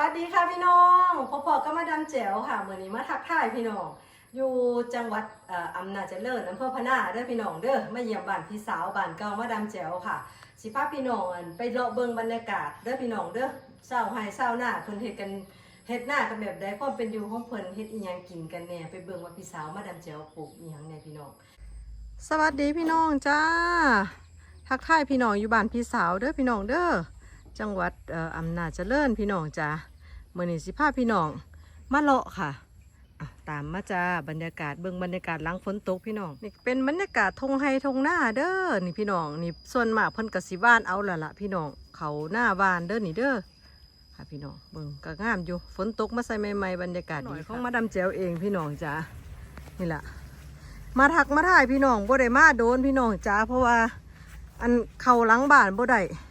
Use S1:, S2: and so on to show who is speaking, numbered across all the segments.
S1: วัสดีค่ะพี่น้องพบพอก็มาดามแจ๋วค่ะเมื่อนี้มาทักทายพี่น้อง อยู่จังหวัดอำนาจเจริญอำเภอพะนาเด้อพี่น้องเด้อมาเยี่ยมบ้านพี่สาวบ้านเก่ามาดามแจ๋วค่ะ สิพาพี่น้องไปเลาะเบิ่งบรรยากาศเด้อพี่น้องเด้อเศร้าไห้เศร้าหน้าเพิ่นเฮ็ดกันเฮ็ดหน้ากันแบบใดความเป็นอยู่ของเพิ่นเฮ็ดอีหยังกินกันแน่ไปเบิ่งว่าพี่สาวมาดามแจ๋วปลูกอีหยังแน่พี่น้อง สวัสดีพี่น้องจ้าทักทายพี่น้องอยู่บ้านพี่สาวเด้อพี่น้องเด้อจังหวัดอำนาจเจริญพี่น้องจ้า มื่อนี้สิพาพี่น้องมาเลาะค่ะอะตามมาจ้าบรรยากาศเบิ่งบรรยากาศหลังฝนตกพี่น้องนี่เป็นบรรยากาศทงไฮทงหน้าเด้อนี่พี่น้องนี่ส่วนมากเพิ่นกสิบ้านเอาละละพี่น้องเขาหน้าบ้านเด้อนี่เด้อค่ะพี่น้องเบิ่งก็งามอยู่ฝนตกมาใส่ใหม่ๆบรรยากาศดีของมาดามแจวเองพี่น้องจ้านี่แหละมาทักมาถ่ายพี่น้องบ่ได้มาโดนพี่น้องจ้าเพราะว่าอันเข้าหลังบ้านบ่ได้แอบ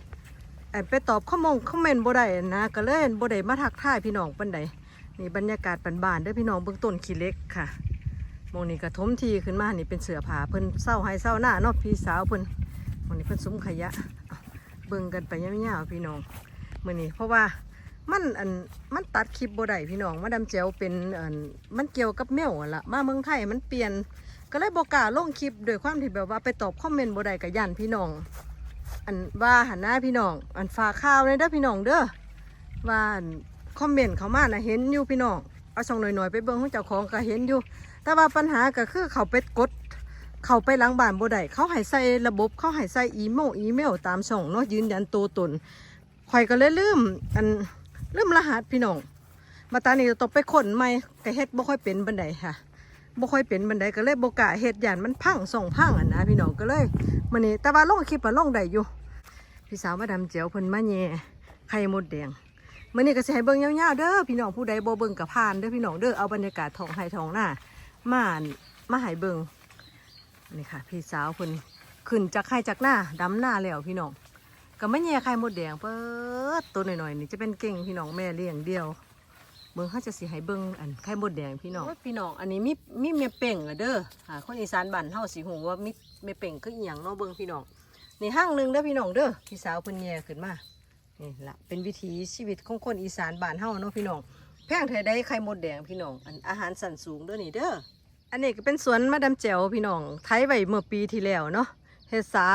S1: ไปตอบข้อมงคอมเมนต์บ่ได้นะ ก็เลยบ่ได้มาทักทายพี่น้องปานใดนี่บรรยากาศบานๆเด้อพี่น้องเบื้องต้นขี้เล็กค่ะมองนี้ก็ถมทีขึ้นมานี่เป็นเสือผาเพิ่นเศร้าให้เศร้าหน้าเนาะพี่สาวเพิ่นมองนี้เพิ่นซุ้มขยะเบิ่งกันไปยาวๆพี่น้องมื้อนี้เพราะว่ามันอันมันตัดคลิปบ่ได้พี่น้องมาดามแจวเป็นอันมันเกี่ยวกับแมวละมาเมืองไทยมันเปลี่ยน ก็เลยบ่กล้าลงคลิปด้วยความที่แบบว่าไปตอบคอมเมนต์บ่ได้ก็ย่านพี่น้อง อันว่าหันหน้าพี่น้อง อันฝากข่าวเลยเด้อพี่น้องเด้อว่าคอมเมนต์เขามานะเห็นอยู่พี่น้องเอาช่องหน่อยๆไปเบิ่งของเจ้าของก็เห็นอยู่ แต่ว่าปัญหาก็คือเขาไปกด เขาไปล้างบ้านบ่ได้เขาให้ใส่ระบบเขาให้ใส่อีเมลอีเมลตามช่องเนาะยืนยันตัวตนข่อยก็เลยลืมอันลืมรหัสพี่น้องมาตอนนี้ต้องไปค้นใหม่ก็เฮ็ดบ่ค่อยเป็นบันไดค่ะบ่ค่อยเป็นบันไดก็เลยบ่กล้าเฮ็ดยานมันพังส่องพังอะนะพี่น้องก็เลย มื้อนี้แต่ว่าลงคลิปอะลงได้อยู่พี่สาวมาดำเจียวเพิ่นมาแย่ไข่มดแดงมื้อนี้ก็สิให้เบิ่งยาวๆเด้อพี่น้องผู้ใดบ่เบิ่งกับพานเด้อพี่น้องเด้อเอาบรรยากาศท้องไร่ท้องหน้ามานมาให้เบิ่งนี่ค่ะ พี่สาวเพิ่นขึ้นจากไข่จากหน้าดำหน้าแล้วพี่น้องก็มาแย่ไข่มดแดงเปิดตัวหน่อยๆนี่จะเป็นเก่งพี่น้องแม่เลี้ยงเดียว เบิ่งเขาจะสิให้เบิ่งอันไข่มดแดงพี่น้องพี่น้องอันนี้มีมีเมียเป่งอะเด้ออ่าคนอีสานบ้านเฮาสิฮู้ว่ามีเมียเป่งคืออีหยังเนาะเบิ่งพี่น้องนี่ห้างหนึ่งเด้อพี่น้องเด้อพี่สาวเพิ่นแย่ขึ้นมานี่ละเป็นวิถีชีวิตของคนอีสานบ้านเฮาเนาะพี่น้องแพงเท่าใดไข่มดแดงพี่น้องอันอาหารสันสูงเด้อนี่เด้ออันนี้ก็เป็นสวนมาดามแจ๋วพี่น้องไถไว้เมื่อปีที่แล้วเนาะเฮ็ดสา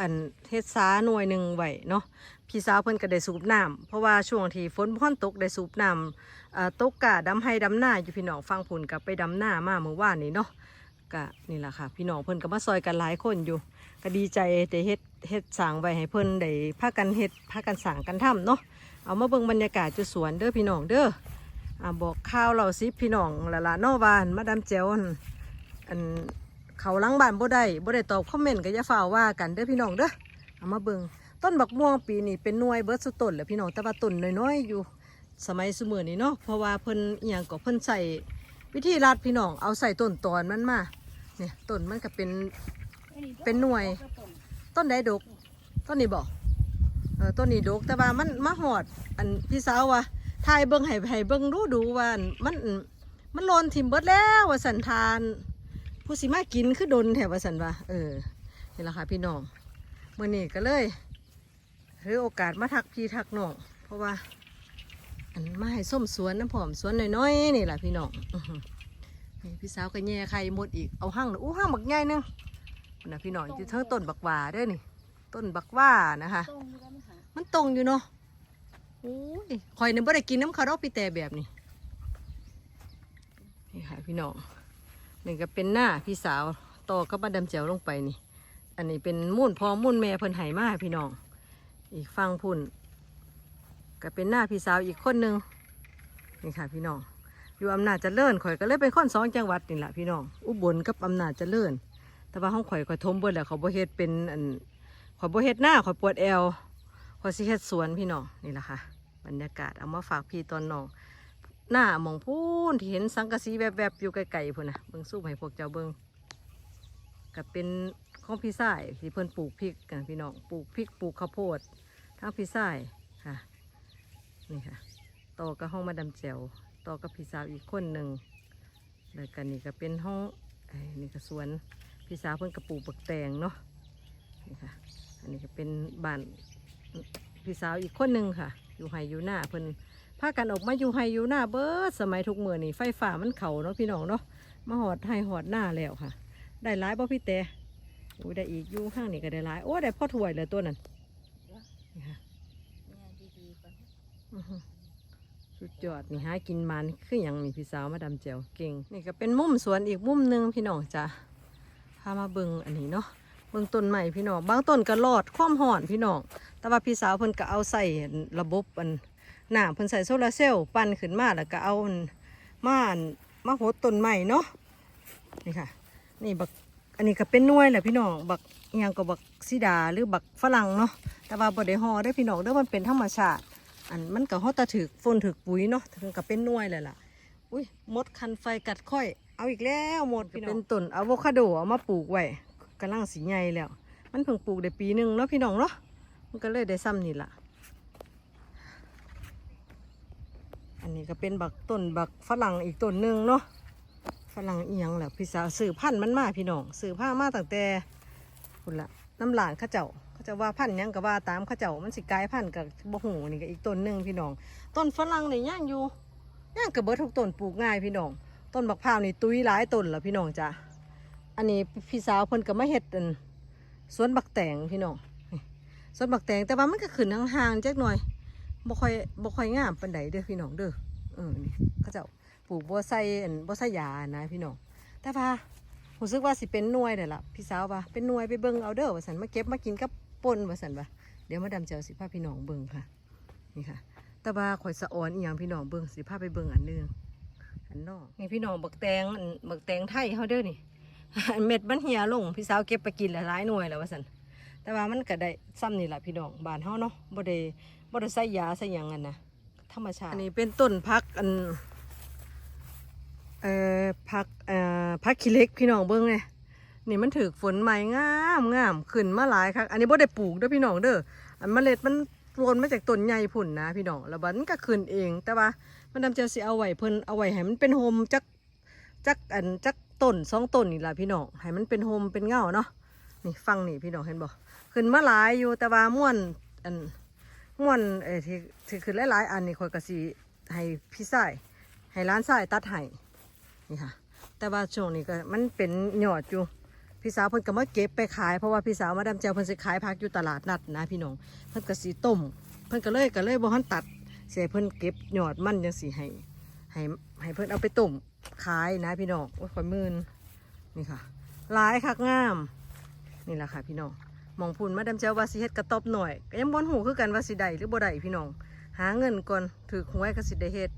S1: อันเฮ็ดสาหน่วยหนึ่งไว้เนาะพี่สาวเพิ่นก็ได้สูบน้ำเพราะว่าช่วงที่ฝนพ่อนตกได้สูบน้ำอ่า ตกกะดำให้ดำหน้าอยู่พี่น้องฟังผุนกับไปดำหน้ามาเมื่อวานนี้เนาะก็นี่แหละค่ะ พี่น้องเพิ่นก็มาซอยกันหลายคนอยู่ ก็ดีใจได้เฮ็ดเฮ็ดสางไว้ให้เพิ่นได้พากันเฮ็ดพากันสางกันทำเนาะเอามาเบิ่งบรรยากาศจุสวนเด้อพี่น้องเด้ออ่าบอกข่าวเราสิพี่น้องละละนอวานมาดามแจวอันเขาล้างบ้านบ่ได้บ่ได้ตอบคอมเมนต์ก็อย่าฝ่าว่ากันเด้อพี่น้องเด้อเอามาเบิ่งต้นบักม่วงปีนี้เป็นหน่วยเบิดสุดต้นแหละพี่น้องแต่ว่าต้นน้อยๆอยู่ สมัยสมือนี้เนาะเพราะว่าเพิ่นเอหย่างก็เพิ่นใส่วิธีรัดพี่น้องเอาใส่ต้นตอนมันมาเนี่ยต้นมันก็เป็นเป็นหน่วย ต้นใดดกต้นนี้บอกเออต้นนี้ดกแต่ว่ามันมาหอด อันพี่สาวว่าทายเบิ้งให้ให้เบิ้งดูดูว่าอันมันมันโลนทิมเบิดแล้วว่าสันทาน ผู้สิมากินคือดนแถวว่าสันว่าเออนี่แหละค่ะพี่น้องเมื่อนี้ก็เลยถือโอกาสมาทักพี่ทักน้องเพราะว่า อันมาให้ส้มสวนน้ำผอมสวนน้อยๆนี่แหละพี่น้องอื้อหือนี่พี่สาวก็แย่ไข่หมดอีกเอาหั่งน่ะอู้หั่งบักใหญ่หนึงนะพี่น้องอยู่เทิงต้นบักหว่าเด้วยนี่ ต้นบักหว่านะคะ
S2: ตรงกันค่ะ
S1: มันตรงอยู่เนาะโอ้ยคอยเนี่ยบ่ได้กินน้ำคาร์ดอกพี่แต่แบบนี้นี่ค่ะพี่น้องนี่ก็เป็นหน้าพี่สาวต่อกับมาดำแจวลงไปนี่ อันนี้เป็นมุ่นพ่อมุ่นแม่เพิ่นไหมาให้พี่น้อง อีกฟังพุ่น ก็เป็นหน้าพี่สาวอีกคนหนึงนี่ค่ะ พี่น้อง อยู่อำนาจเจริญข่อยก็เลยเป็นคนสองจังหวัดนี่แหละพี่น้อง อุบลกับอำนาจเจริญ แต่ว่าห้องข่อยข่อยทมเบิดแล้วเขาบ่เฮ็ดเป็นอันข่อยบ่เฮ็ดหน้าข่อยปวดแอวข่อยสิเฮ็ดสวนพี่น้องนี่แหละค่ะ บรรยากาศเอามาฝากพี่ตอนน้อง หน้ามองพูนที่เห็นสังกะสีแวบๆอยู่ไกลๆพุ่นนะเบิ่งสู้ให้พวกเจ้าเบิ่งก็เป็นของพี่สายที่เพิ่นปลูกพริกกันพี่น้อง ปลูกพริกปลูกข้าวโพดทั้งพี่สาย นี่ค่ะต่อกับห้องมาดามแจวต่อกับพี่สาวอีกคนหนึ่งแล้วกันนี่ก็เป็นห้องไอ้นี่ก็สวนพี่สาวเพิ่นกระปูกบักแตงเนาะนี่ค่ะอันนี้ก็เป็นบ้านพี่สาวอีกคนหนึ่งค่ะ อยู่ไห้อยู่หน้าเพิ่นพากันออกมาอยู่ไฮอยู่หน้าเบิดสมัยทุกเมื่อนี่ไฟฟ้ามันเข่าเนาะพี่น้องเนาะมาหอดไฮหอดหน้าแล้วค่ะ ได้ร้ายบ่พี่เตอุ้ยได้อีกอยู่ข้างนี้ก็ได้ร้ายโอ้ได้พ่อถวยเลยตัวนั้นนี่ค่ะ
S2: เนี่ยดีๆก่อน
S1: อื้อหือ สุดยอดนี่หากินมันคืออย่างนี่พี่สาวมาดามเจียวเก่ง นี่ก็เป็นมุมสวนอีกมุมหนึงพี่น้องจ้ะพามาเบิงอันนี้เนาะเบิงต้นใหม่พี่น้องบางต้นก็รอดความห่อนพี่น้องแต่ว่าพี่สาวเพิ่นก็เอาใส่ระบบอันน้ำเพิ่นใส่โซลาร์เซลล์ปั่นขึ้นมาแล้วก็เอาอันมานมาหดต้นใหม่เนาะนี่ค่ะ นี่บักอันนี้ก็เป็นน่วยแหละพี่น้องบักอิหยังก็บักซิดาหรือบักฝรั่งเนาะแต่ว่าบ่ได้ห่อได้พี่น้องเด้อมันเป็นธรรมชาติ อันมันก็ฮอตตะถึกฝนถึกปุ๋ยเนาะถึงกับเป็นน่วยเลยล่ะ อุ้ยมดคันไฟกัดค่อย เอาอีกแล้วหมดเป็นต้นอะโวคาโดเอามาปลูกไว้กำลังสีใหญ่แล้ว มันเพิ่งปลูกได้ปีหนึ่งเนาะพี่น้องเนาะมันก็เลยได้ซ้ำนี่ล่ะ อันนี้ก็เป็นบักต้นบักฝรั่งอีกต้นหนึ่งเนาะฝรั่งเอียงแหละพี่สาวสื่อพันธุ์มันมาพี่น้องสื่อผ้ามาตั้งแต่คุณละน้ำหลานข้าเจ้า เขาจะว่าพันธุ์หยังก็ว่าตามเข้าเจ้ามันสิกลายพันธุ์กับบ่หูนี่ก็อีกต้นหนึ่งพี่น้อง ต้นฝรั่งนี่ย่างอยู่ย่างกับเบิดทุกต้นปลูกง่ายพี่น้อง ต้นบักพร้าวนี่ตุ้ยหลายต้นแล้วพี่น้องจ้ะ อันนี้พี่สาวเพิ่นก็มาเฮ็ดอันสวนบักแตงพี่น้องสวนบักแตงแต่ว่ามันก็ขึ้นห่างๆจักหน่อยบ่ค่อยบ่ค่อยงามปานใดเด้อพี่น้องเด้อเออนี่เขาเจ้าปลูกบ่ใส่อันบ่ใส่ยานะพี่น้อง แต่ว่ารู้สึกว่าสิเป็นหน่วยเด้อล่ะพี่สาวว่าเป็นหน่วยไปเบิ่งเอาเด้อว่าซั่นมาเก็บมากินกับ ป่นว่าซั่นว่าเดี๋ยวมาดำเจ้าสิพาพี่น้องเบิ่งค่ะ นี่ค่ะแต่ว่าข่อยสะออนอีหยังพี่น้องเบิ่งสิพาไปเบิ่งอันหนึงอันนอกนี่พี่น้องบักแตงอันบักแตงไทยเฮาเด้อนี่อันเม็ดมันเหี่ยลงพี่สาวเก็บไปกินหลายๆหน่วยแล้วว่าซั่นแต่ว่ามันก็ได้ซ้ำนี่ล่ะพี่น้องบ้านเฮาเนาะบ่ได้บ่ได้ใส่ยาใส่หยังกันนะธรรมชาติอันนี้เป็นต้นพักอันเอ่อพักเอ่อพักขี้เหล็กพี่น้องเบิ่งไง นี่มันถือฝนใหม่งามงามขึ้นมาหลายคักอันนี้บ่ได้ปลูกเด้อพี่น้องเด้ออันเมล็ดมันโวนมาจากต้นใหญ่พุ่นนะพี่น้องแล้วบัดมันก็ขึ้นเอง แต่ว่ามันดำเจ้าสิเอาไว้เพิ่นเอาไว้ให้มันเป็นโฮมจักจักอันจักต้นสองต้นนี่ล่ะพี่น้องให้มันเป็นโฮมเป็นเงาเนาะนี่ฟังนี่พี่น้องเห็นบ่ขึ้นมาหลายอยู่แต่ว่าม่วนอันม่วนเอ้ที่ที่ขึ้นหลายๆอันนี่ข่อยก็สิให้พี่ชายให้ร้านชายตัดให้นี่ค่ะ แต่ว่าช่วงนี้ก็มันเป็นหยอดอยู่ พี่สาวเพิ่นก็มาเก็บไปขายเพราะว่าพี่สาวมาดามเจียวเพิ่นสิขายผักอยู่ตลาดนัดนะพี่น้องเพิ่นก็สิต้ม เพิ่นก็เลยก็เลยบ่ทันตัดเสียเพิ่นเก็บยอดมันจังสิให้ให้ให้เพิ่นเอาไปต้มขายนะพี่น้องโอ้ยขอยมื่นนี่ค่ะหลายคักงาม นี่แหละค่ะพี่น้องมองพุ่นมาดามเจียวว่าสิเฮ็ดกระต๊อบหน่อยก็ยังบ่ฮู้คือกันว่าสิได้หรือบ่ได้พี่น้องหาเงินก่อนถือหวยก็สิได้เฮ็ด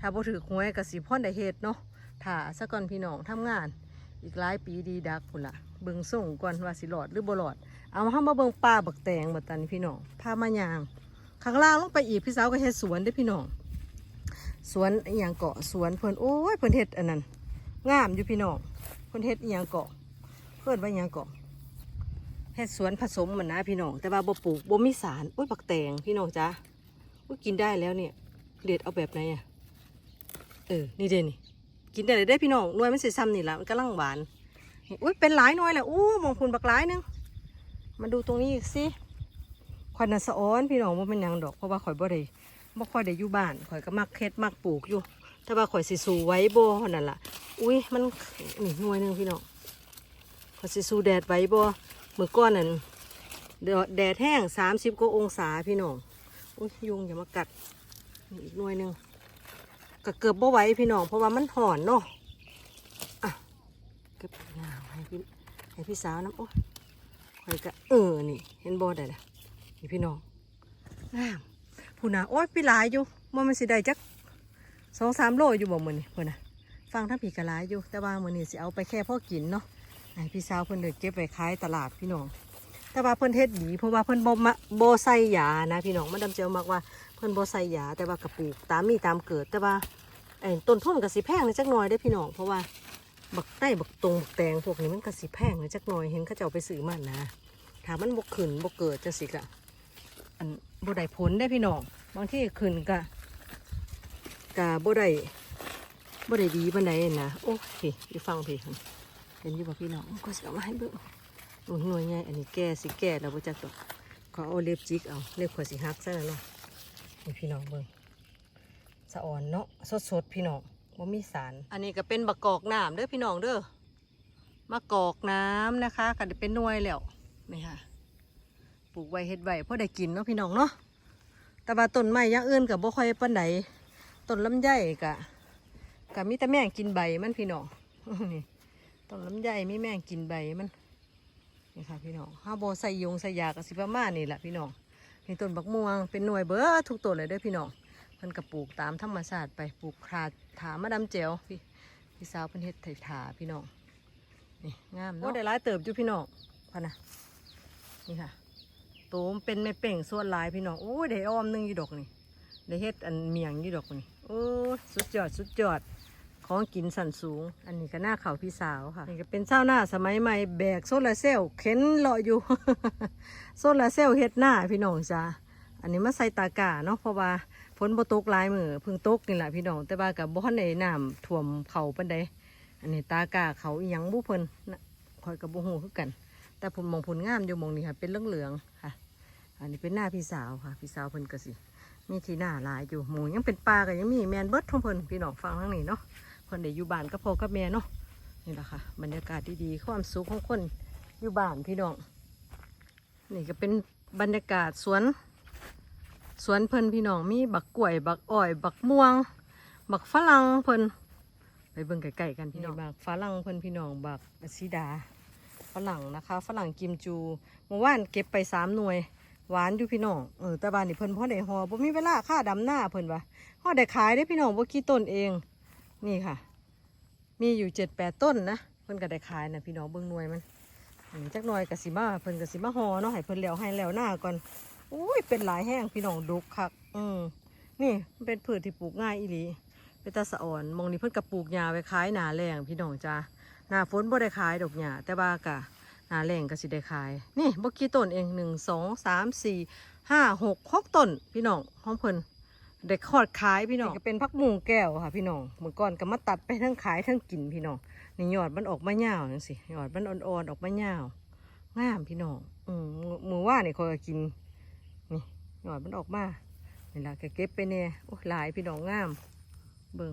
S1: ถ้าบ่ถือหวยก็สิพ่อนได้เฮ็ดเนาะถ้าซะก่อนพี่น้องทำงาน อีกหลายปีดีดักพุ่นละเบิ่งส่งก่อนว่าสิหลอดหรือบ่หลอด เอามาเฮามาเบิ่งป่าบักแตงบัดตานี้พี่น้องพามายางข้างล่างลงไปอีกพี่สาวก็เฮ็ดสวนเด้พี่น้องสวนอย่างเกาะสวนเพิ่นโอ้ยเพิ่นเฮ็ดอันนั้นงามอยู่พี่น้องเพิ่นเฮ็ดอย่างเกาะ เพิ่นว่าอย่างเกาะเฮ็ดสวนผสมเหมือนนะพี่น้องแต่ว่าบ่ปลูกบ่มีสารโอ้ยบักแตงพี่น้องจ้าอุ้ยกินได้แล้วเนี่ยเด็ดเอาแบบไหนอะเออนี่เด้นี่ กินได้เลยได้พี่น้องหน่วยมันสิซ้ำนี่ละมันกำลังหวานอุ้ยเป็นหลายหน่วยแหละอู้มองคุณบักหลายนึงมาดูตรงนี้อีกสิข่อยน่ะสะอ้อนพี่น้องว่าเป็นยังดอกเพราะว่าข่อยบ่ได้บ่ค่อยได้อยู่บ้านข่อยก็มักเฮ็ดมักปลูกอยู่แต่ว่าข่อยสิสูไว้บ่นั่นล่ะ อุ้ยมันนี่หน่วยนึงพี่น้องข่อยสิสูแดดไว้บ่มื้อก่อนนั่นแดดแดดแห้ง30กว่าองศาพี่น้องอุ้ยยุงอย่ามากัดอีกหน่วยนึง ก็เกือบบ่ไหวพี่น้องเพราะว่ามันห่อนเนาะอะเก็บงาให้พี่ให้พี่สาวน้ำโอ้ยข่อยก็เออนี่ เห็นบ่ได้ละนี่พี่น้องงามผู้น่ะโอ้ยพี่หลายอยู่ว่ามันสิได้จักสองสามโลอยู่บ่มือนี้เพิ่นน่ะฟังทั้งผีกระหลายอยู่แต่ว่ามือนี้สิเอาไปแค่พ่อกินเนาะให้พี่สาวเพิ่นเดินเก็บไปขายตลาดพี่น้องแต่ว่าเพิ่นเฮ็ดดีเพราะว่าเพิ่นบ่มาบ่ใส่ยานะพี่น้องมันดำเจียวมากว่า เพิ่นบ่ใส่ยาแต่ว่ากระปลูกตามมีตามเกิดแต่ว่าไอ้ต้นทุนก็สิแพงเลยจักหน่อยได้พี่น้องเพราะว่าบักใต้บักตรงบักแตงพวกนี้มันก็สิแพงเลยจักหน่อยเห็นเขาเจ้าไปซื้อมันนะถามมันบ่ขึ้นบ่เกิดจังสิกะอันบ่ได้ผลได้พี่น้องบางที่ขึ้นก็กะบ่ได้บ่ได้ดีปานใดนะโอ้พี่อยู่ฟังพี่เห็นอยู่บ่พี่น้องก็สิเอามาให้เบิ่งโอ้ยหน่วยใหญ่อันนี้แก่สิแก่แล้วบ่จักดอกก็เอาเล็บจิกเอาเล็บข่อยสิหักซะแล้วเนาะ พี่น้องเบิ่งสะอ่อนเนาะสดๆพี่น้องบ่ามีสาร อันนี้ก็เป็นบักกอกน้ำเด้อพี่น้องเด้อมะกอกน้ำนะคะก็เป็นหน่วยแล้วนี่ค่ะปลูกไว้เฮ็ดไว้พอได้กินเนาะพี่น้องเนาะแต่ว่าต้นไม้ย่างอื่นก็บ่ค่อยปานใดต้นลำไยก็ก็มีแต่แมงกินใบมันพี่น้องนี่ต้นลำไยมีแมงกินใบมันนี่ค่ะพี่น้องห้าโบใส่ยงใส่ยากบสิประมาณนี่แหละพี่น้อง นี่ต้นบักม่วงเป็นหน่วยเบิดทุกต้นเลยเด้อพี่น้องเพิ่นก็ปลูกตามธรรมชาติไปปลูกคราดถามาดำเจียวพี่พี่สาวเพิ่นเฮ็ดไถถาพี่น้องนี่งามเนาะโอ้ได้หลายเติบอยู่พี่น้องพะนะนี่ค่ะโตมนเป็นแม่เป่งส่วนหลายพี่น้องโอ้ยได้อ้อมหนึงอยู่ดอกนี่ได้เฮ็ดอันเมียงอยู่ดอกนี่โอ้ยสุดยอดสุดยอด ของกินสันสูง อันนี้ก็หน้าเขาพี่สาวค่ะนี่ก็เป็นเจ้าหน้าสมัยใหม่แบกโซลาร์เซลล์เข็นเลาะอยู่ โซลาร์เซลล์เฮ็ดหน้าพี่น้องจ้าอันนี้มาใส่ตากาเนาะเพราะว่าฝนบ่ตกหลายมือพิ่งตกนี่แหละพี่น้องแต่ว่ากับบ่ทันได้น้ำท่วมเขาปานใดอันนี้ตากาเขาอีหยังบ่เพิ่นนะคอยกับบ่ฮู้คือกัน แต่ผมมองผลงามอยู่มองนี้ค่ะเป็นเหลืองๆค่ะ อันนี้เป็นหน้าพี่สาวค่ะ พี่สาวเพิ่นก็สิมีที่หน้าหลายอยู่หมูยังเป็นปลาก็ยังมีแมนเบิร์ดของเพิ่นพี่น้องฟังทั้งนี้เนาะ เพิ่นได้อยู่บ้านกับพ่อกับแม่เนาะนี่แหละค่ะบรรยากาศดีๆความสุขของคนอยู่บ้านพี่น้องนี่ก็เป็นบรรยากาศสวน สวนเพิ่นพี่น้องมีบักกล้วย บักอ้อย บักม่วง บักฝรั่งเพิ่นไปเบิ่งไกลๆกันพี่น้องบักฝรั่งเพิ่นพี่น้องบักสีดาฝรั่งนะคะฝรั่งกิมจูเมื่อวานเก็บไปสามหน่วย หวานอยู่พี่น้องเออแต่บ้านนี่เพิ่นพ่อได้หอบ่มีเวลาค่าดำหน้าเพิ่นว่าฮอได้ขายได้พี่น้องบ่กี่ต้นเอง นี่ค่ะ มีอยู่เจ็ดแปดต้นนะเพิ่นก็ได้ขายนะพี่น้องเบิ่งหน่วยมันจักหน่อยกสิมาเพิ่นกสิมาหอเนาะให้เพิ่นแล้วให้แล้วหน้าก่อนอุ้ยเป็นหลายแห้งพี่น้องดุกคักอืมนี่มันเป็นพืชที่ปลูกง่ายอีหลีเป็นตาสะอ่อนมองนี้เพิ่นกับปลูกหญ้าไว้ขายหนาแรงพี่น้องจ้าหนาฝนบ่ได้ขายดอกหญ้าแต่ว่ากะหนาแรงก็สิได้ขาย นี่บ่กี่ต้นเองหนึ่งสองสามสี่ห้าหกหกต้นพี่น้องของเพิ่น ได้คอดขายพี่น้องก็เป็นพักมุงแก้วค่ะพี่น้องเมื่อก่อนก็มาตัดไปทั้งขายทั้งกินพี่น้องนี่ยอดมันออกมาเหี่ยวจังสิยอดมันอ่อนๆออกมาเหี่ยวงามพี่น้องอืมมือว่านี่คอยกินนี่หน่อยมันออกมานี่ละก็เก็บไปเนี่ยโอ้ยหลายพี่น้องงาม เบิ่ง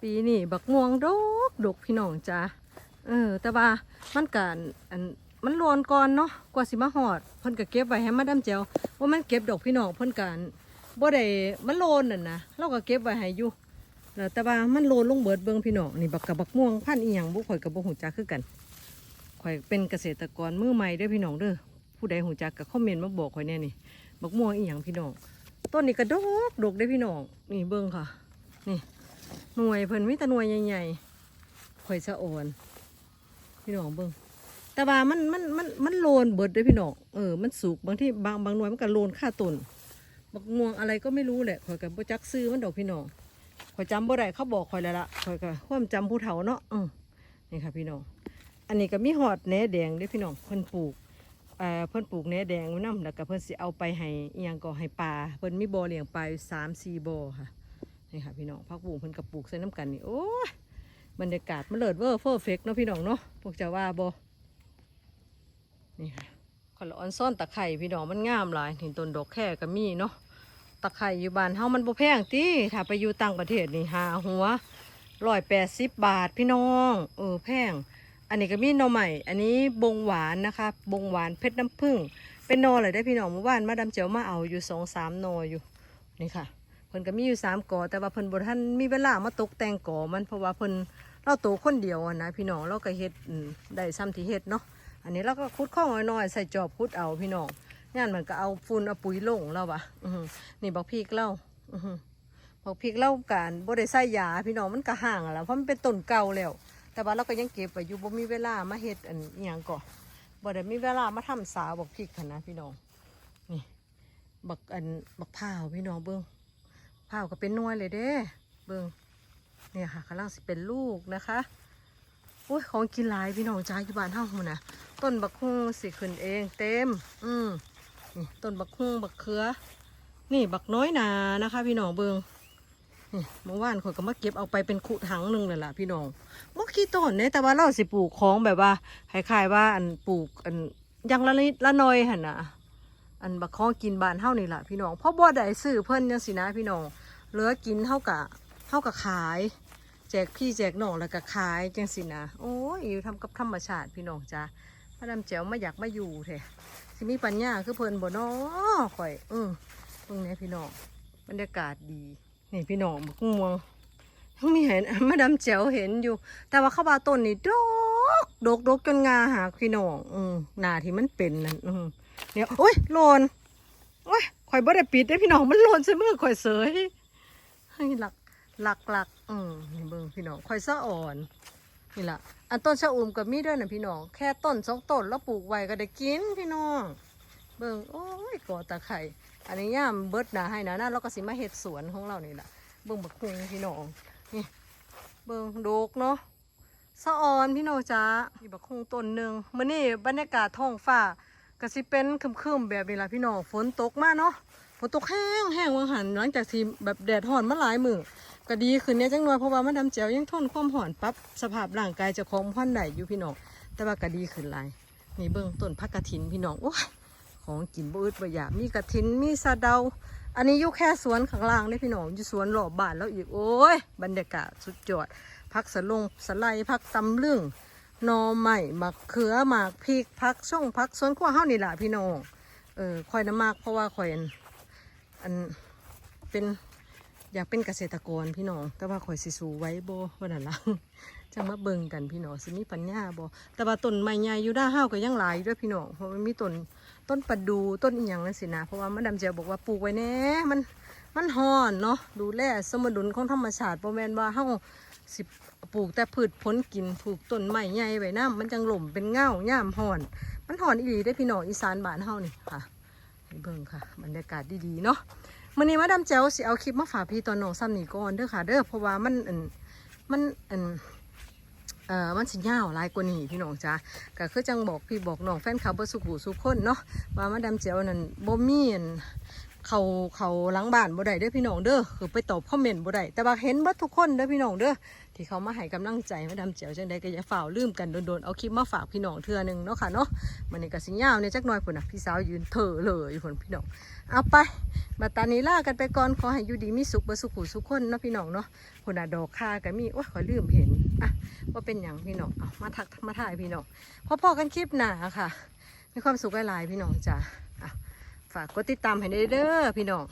S1: ปีนี้บักม่วงดกดกพี่น้องจ้า เออ แต่ว่ามันกันอันมันโลนก่อนเนาะกว่าสิมาหอดเพิ่นก็เก็บไว้ให้มาดำเจียวว่ามันเก็บดอกพี่น้องเพิ่นกันบ่ได้มันโลนน่ะนะเราก็เก็บไว้ให้อยู่แล้วแต่ว่ามันโลนลงเบิดเบิ่งพี่น้องนี่บักกับบักม่วงพันอีหยังบุข่อยกับบ่หูจักคือกันข่อยเป็นเกษตรกรมือใหม่เด้อพี่น้องเด้อผู้ใดหูจักก็คอมเมนต์มาบอกข่อยแน่นี่บักม่วงอีหยังพี่น้องต้นนี้ก็ดกดกเด้พี่น้องนี่เบิ่งค่ะ นี่หน่วยเพิ่นมีแต่หน่วยใหญ่ๆข่อยสะอ่อน พี่น้องเบิ่งแต่ว่ามันมันมันมันโลนเบิดเด้พี่น้องเออมันสุกบางที่บางบางหน่วยมันก็โลนค่าต้นบักม่วงอะไรก็ไม่รู้แหละข่อยก็บ่จักซื้อมันดอกพี่น้องข่อยจำบ่ได้เขาบอกข่อยแล้วละข่อยก็ความจำผู้เฒ่าเนาะอือนี่ค่ะพี่น้องอันนี้ก็มีหอดแหนแดงเด้วยพี่น้องเพิ่นปลูกเอ่อเพิ่นปลูกแหนแดงไว้นำแล้วก็เพิ่นสิเอาไปให้อีหยังก็ให้ปลาเพิ่นมีบ่อเลี้ยงปลาอยู่สามสี่บ่อค่ะนี่ค่ะพี่น้องผักบุ้งเพิ่นก็ปลูกใส่น้ำกันนี่โอ้ย บรรยากาศมันเลิศเวอร์เฟอร์เฟกเนาะพี่น้องเนาะพวกเจ้าว่าบนี่ค่ะขลอนซ่อนตะไคร่พี่น้องมันงามหลายนี่ต้นดอกแค่ก็มีเนาะตะไคร่อยู่บ้านเฮามันบ่แพงติถ้าไปอยู่ต่างประเทศนี่หาหัวร้อยแปดสิบบาทพี่น้องเออแพง อันนี้ก็มีหน่อใหม่ อันนี้บงหวานนะคะ บงหวานเพชรน้ำผึ้งเป็นนอเลยได้พี่น้องเมื่อวานมาดำเจียวมาเอาอยู่สองสามนออยู่นี่ค่ะ เพิ่นก็มีอยู่สามกอแต่ว่าเพิ่นบ่ทันมีเวลามาตกแต่งกอมันเพราะว่าเพิ่นเราโตคนเดียวนะพี่น้องเราก็เฮ็ดได้ซ้ำที่เฮ็ดเนาะอันนี้เราก็คุดข้องน้อยๆใส่จอบคุดเอาพี่น้องงานมันก็เอาฝุ่นเอาปุ๋ยลงแล้ววะนี่บักพริกเล่าอือกพริกเล่าการบ่ได้ใส่ยาพี่น้องมันก็ห่างอะแล้วเพราะมันเป็นต้นเก่าแล้ว แต่ว่าเราก็ยังเก็บไว้อยู่บ่มีเวลามาเฮ็ดอันอย่างก่อบ่ได้มีเวลามาทำสาวบักพริกนะพี่น้องนี่บักอันบักพร้าพี่น้องเบิ่ง พร้าก็เป็นน่วยเลยเด้เบิงเนี่ยค่ะกำลังสิเป็นลูกนะคะโอ้ยของกินหลายพี่น้องจ้าอยู่บ้านเฮาหุ่นน่ะต้นบักฮุ่งสิขึ้นเองเต็ม อืมนี่ต้นบักฮุ่งบักเขือ นี่บักน้อยนานะคะ พี่น้องเบิงนี่เมื่อวานข่อยก็มาเก็บเอาไปเป็นขุถังหนึ่งเลยล่ะพี่น้องบ่กี่ต้นเนี่ยแต่ว่าเราสิปลูกของแบบว่าคล้ายๆว่าอันปลูกอันยังละนิดละน่อยหันน่ะ อันบักขอกินบานเฮานี่แหละพี่น้องเพราะบ่ได้ซื้อเพิ่นจังซี่นะพี่น้องเหลือกินเฮากะเฮากะขาย แจกพี่แจกน้องแล้วก็ขายจังซี่นะโอ้ยอยู่ทำกับธรรมชาติพี่น้องจ้ามาดาแจ๋วไมาอยากมาอยู่แท้สิมีปัญญาคือเพิ่นบ่น้อข่อยเออตรงนี้พี่น้องบรรยากาศดีนี่พี่น้องบักม่วงยังมีเห็นมาดาแจ๋วเห็นอยู่ แต่ว่าข้าวบาต้นนี่ดกดกดกจนงาหักพี่น้องอือหน้าที่มันเป็นนั่นอือ เดี๋ยวโอ้ยโลนโอ้ยข่อยบ่ได้ปิดเด้พี่น้องมันโลนใส่มือข่อยเสยให้หลักหลักหลักอืมนี่เบิ่งพี่น้องข่อยสะอ่อนนี่ล่ะอันต้นชะอุ่มกับมีด้วยนะพี่น้องแค่ต้นสองต้นแล้วปลูกไว้ก็ได้กินพี่น้อง เบิ่งโอ้ยกอตะไคร่อันนี้ย่ามเบิดหนาให้นะนะเราก็สิมาเฮ็ดสวนของเรานี่ล่ะเบิ่งบักฮุงพี่น้องนี่เบิ่งโดกเนาะสะออนพี่น้องจ้านี่บักฮุงต้นหนึ่งมื้อนี้บรรยากาศท้องฟ้า ก็สิเป็นครึมๆแบบนี้ล่ะพี่น้องฝนตกมาเนาะฝนตกแห้งแห้งวังหันหลังจากที่แบบแดดร้อนมาหลายมือก็ดีขึ้นเนี่ยจังหน่อยเพราะว่ามันดำแจ๋วยังทนความร้อนปรับสภาพร่างกายจะคงพันได้อยู่พี่น้องแต่ว่าก็ดีขึ้นหลายนี่เบิ่งต้นพักกระถินพี่น้องโอ้ของกินบ่อึดบ่อยากมีกระถินมีสะเดา อันนี้อยู่แค่สวนข้างล่างเด้พี่น้องอยู่สวนรอบบ้านแล้วอีกโอ้ยบรรยากาศสุดยอดพักสะลงสะไลพักตำลึง นอใหม่มะเขือหมากพริกพักช่องพักสวนครัวเฮานี่แหละพี่น้องเออคอยน้ำมากเพราะว่าคอยอันเป็นอยากเป็นเกษตรกรพี่น้อง แต่ว่าคอยสิสูไว้โบว่านั่นล่ะจังมาเบิ่งกันพี่น้องสิมีปัญญาบ่แต่ว่าต้นไม้ใหญ่อยู่ด้านเฮาก็ยังหลายด้วยพี่น้องเพราะมันมีต้นต้นประดูต้นอีหยังนั่นสินะเพราะว่ามาดามเจียวบอกว่าปลูกไว้แน่มันมันฮอนเนาะดูแลสมดุลของธรรมชาติบ่แมนว่าเฮา สิปลูกแต่พืชผลกินปลูกต้นไม้ใหญ่ไว้น้ำมันจังหล่มเป็นเงาย่ามฮ้อน มันฮ้อนอีหลีได้พี่น้องอีสานบ้านเฮานี่ค่ะให้เบิ่งค่ะ บรรยากาศดีๆเนาะมื้อนี้มาดามเจียวสิเอาคลิปมาฝากพี่ตอนน้องซ้ำนี่ก่อนเด้อค่ะ เด้อเพราะว่ามันอันมันอันเอ่อมันสิยาวหลายกว่านี้พี่น้องจ้าก็คือจังบอกพี่บอกน้องแฟนคลับเบอร์สุขุสุขคนเนาะว่ามาดามเจียวนั่นบ่มีอัน เขาเขาหลังบ้านบ่ได้เด้อพี่น้องเด้อคือไปตอบคอมเมนต์บ่ได้แต่ว่าเห็นเบ่ทุกคนเด้อพี่น้องเด้อที่เขามาให้กำลังใจมาดาเจียวจังใดก็อย่าฝ่าวลืมกันโดนๆเอาคลิปมาฝากพี่น้องเทื่อหนึงเนาะค่ะเนาะมันนี่ก็สิยาวเนี่ยจักหน่อยพุ่นน่ะพี่สาวยืนเถอเลยพุ่นพี่น้องเอาไปบัดตอนนี้ลากันไปก่อนขอให้อยู่ดีมีสุขเบ่สุขุสุขคนเนาะพี่น้องเนาะพุ่นน่ะดอกค่าก็มีโอ้ยขอลืมเห็นอะว่าเป็นอย่างพี่น้องเอามาทักมาถ่ายพี่น้องพอพอกันคลิปหนาค่ะมีความสุขหลายๆพี่น้องจ้ะอะ ฝากกดติดตามให้ได้เด้อพี่น้อง